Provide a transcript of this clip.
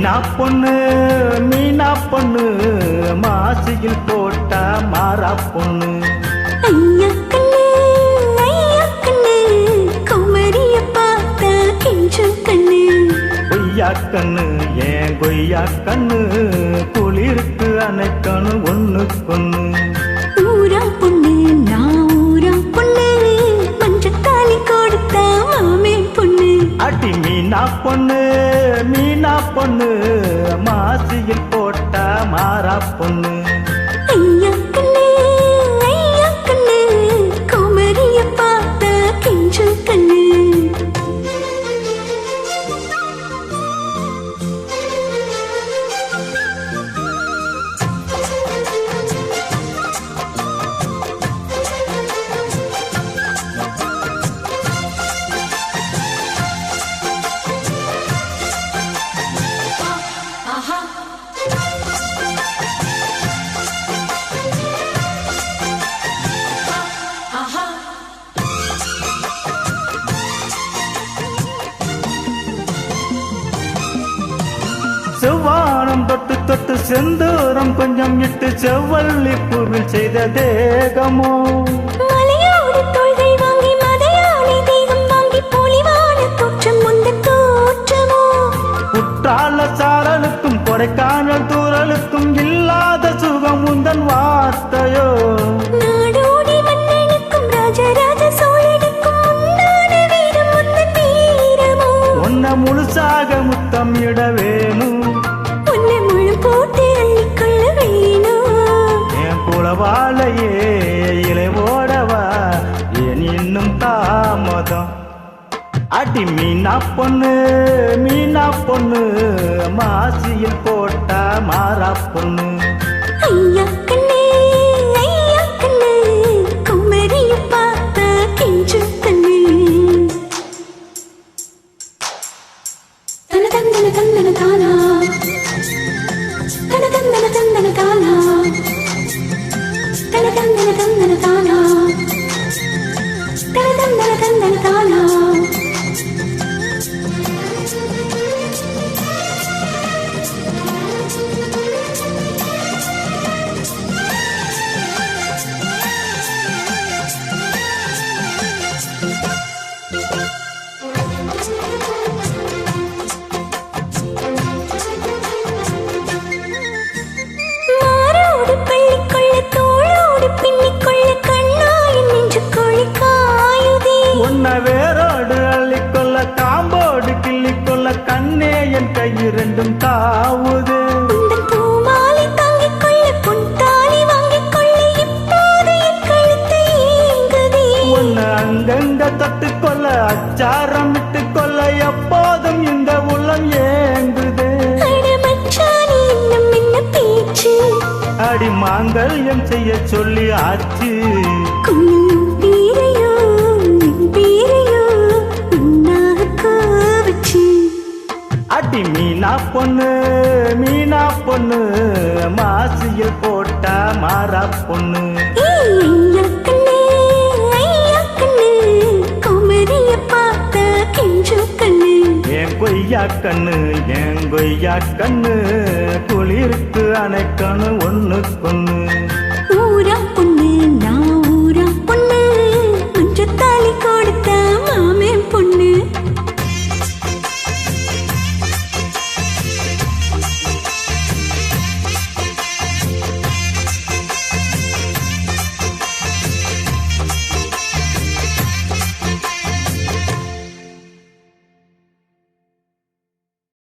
மீனா பொண்ணு மீனா பொண்ணு மாசியில் போட்டா மாறா பொண்ணு. கொய்யா கண்ணு ஏன் கொய்யா கண்ணு குளிருக்கு அணைக்கணு ஒண்ணு கொண்ணு பொண்ணு மீனா பொண்ணு மாசியில் போட்ட மாறா பொண்ணு. தொட்டு தொட்டு செந்தூரம் கொஞ்சம் இட்டு செவ்வள்ளி பூவில் செய்த தேகமோ? குற்றால சாரலுக்கும் கொடைக்கானல் தூரலுக்கும் இல்லாத சுகம் உந்தன் வார்த்தையோ? முழுசாக முத்தம் இட வேணும் மாலையே இலை ஓடவா? ஏன் இன்னும் தாமதம்? அடி மீனா பொண்ணு மீனா பொண்ணு மா ಕಂದನ எப்போதும் இந்த உள்ளம் ஏங்குது. அட மாங்கல்யம் செய்ய சொல்லி ஆச்சு. அடி மீனா பொண்ணு மீனா பொண்ணு மாசியில் போட்டா மாறா பொண்ணு. கொய்யா கண்ணு என் கொய்யா கண்ணு குளிருக்கு அணைக்கணும் ஒன்னுக்கு ஒன்று